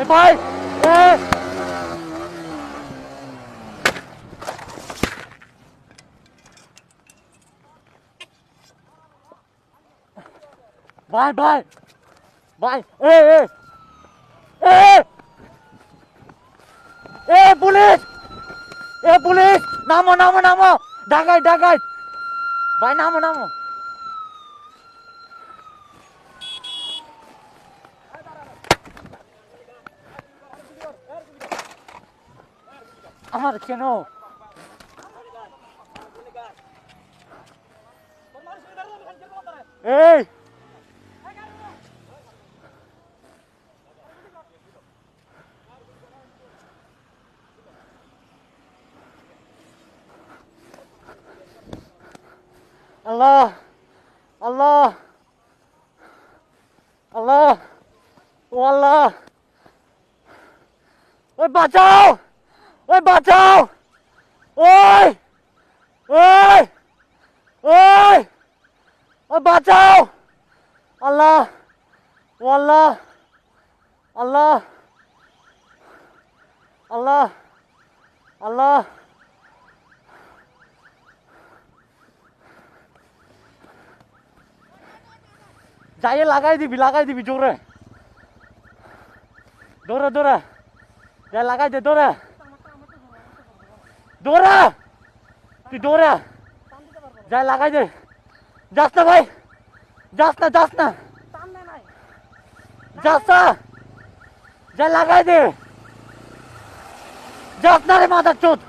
এ ভাই এ! ভাই ভাই ভাই এ এ এ এ পুলিশ এ পুলিশ নামো নামো নামো ডাকাই ডাকাই ভাই নামো নামো Ahar que no. Hey! Allah! Allah! Allah! Oh Allah! Bajau! ওই বাঁচাও ওই ওই ওই ওই বাঁচাও আল্লাহ ও আল্লাহ আল্লাহ আল্লাহ আল্লাহ যাইয়ে লাগাই দিবি লাগাই দিবি জোরে দৌড়া দৌড়া যাই লাগাই দে দৌড়া দৌড়া তুই দৌড়া যাই লাগাই দে যাস না ভাই যাস না যাস না যাস না যাই লাগাই দে যাস না রে মাথার চোদ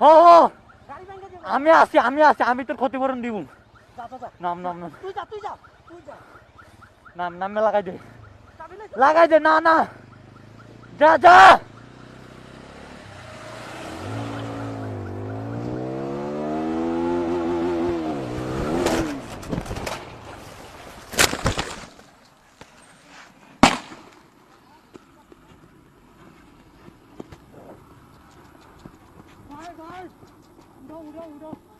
হ হ আমি আছি আমি আছি আমি তোর ক্ষতিপূরণ দিব নাম নাম নাম নাম নামে লাগাই দে লাগাই দে না না যা যা Udah, udah, udah, udah.